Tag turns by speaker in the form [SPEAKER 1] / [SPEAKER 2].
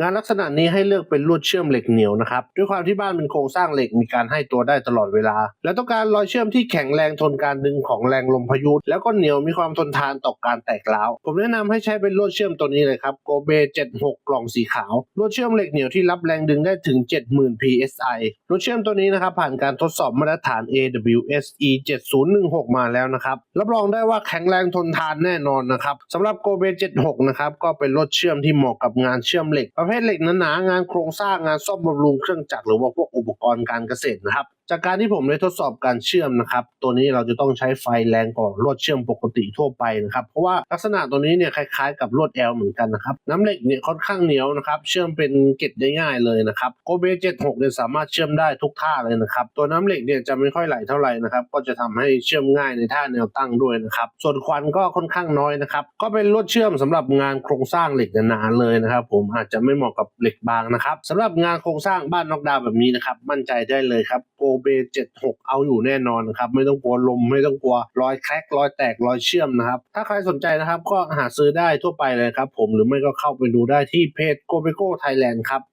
[SPEAKER 1] งานลักษณะนี้ให้เลือกเป็นลวดเชื่อมเหล็กเหนียวนะครับด้วยความที่บ้านเป็นโครงสร้างเหล็กมีการให้ตัวได้ตลอดเวลา และต้องการรอยเชื่อมที่แข็งแรงทนการดึงของแรงลมพายุแล้วก็เหนียวมีความทนทานต่อการแตกร้าวผมแนะนำให้ใช้เป็นลวดเชื่อมตัวนี้เลยครับโกเบ76 กล่องสีขาวลวดเชื่อมเหล็กเหนียวที่รับแรงดึงได้ถึง 70,000 psi ลวดเชื่อมตัวนี้นะครับผ่านการทดสอบมาตรฐาน AWS E 7016 มาแล้วนะครับรับรองได้ว่าแข็งแรงทนทานแน่นอนนะครับสำหรับโกเบ76นะครับก็เป็นลวดเชื่อมที่เหมาะกับงานเชื่อมเหล็กประประเภทเหล็กหนาๆงานโครงสร้างงานซ่อมบำรุงเครื่องจักรหรือว่าพวกอุปกรณ์การเกษตรนะครับจากการที่ผมได้ทดสอบการเชื่อมนะครับ ตัวนี้เราจะต้องใช้ไฟแรงกว่าลวดเชื่อมปกติทั่วไปนะครับ เพราะว่าลักษณะตัวนี้เนี่ยคล้ายๆกับลวดแอลเหมือนกันนะครับ น้ำเหล็กเนี่ยค่อนข้างเหนียวนะครับ เชื่อมเป็นเกล็ดได้ง่ายเลยนะครับโกเบ76เนี่ยสามารถเชื่อมได้ทุกท่าเลยนะครับ ตัวน้ำเหล็กเนี่ยจะไม่ค่อยไหลเท่าไหร่นะครับ ก็จะทำให้เชื่อมง่ายในท่าแนวตั้งด้วยนะครับ ส่วนควันก็ค่อนข้างน้อยนะครับ ก็เป็นลวดเชื่อมสำหรับงานโครงสร้างเหล็กหนาๆเลยนะครับ ผมอาจจะไม่เหมาะกับเหล็กบางนะครับสำหรับงานโครงสร้างบ้านนอกดาวแบบนี้นะครับ มั่นใจได้เลยครับโกเบ76 เอาอยู่แน่นอนครับ ไม่ต้องกลัวลม ไม่ต้องกลัวรอยแครกรอยแตกรอยเชื่อมนะครับ ถ้าใครสนใจนะครับก็หาซื้อได้ทั่วไปเลยครับผมหรือไม่ก็เข้าไปดูได้ที่เพจโกเบโกไทยแลนด์ครับ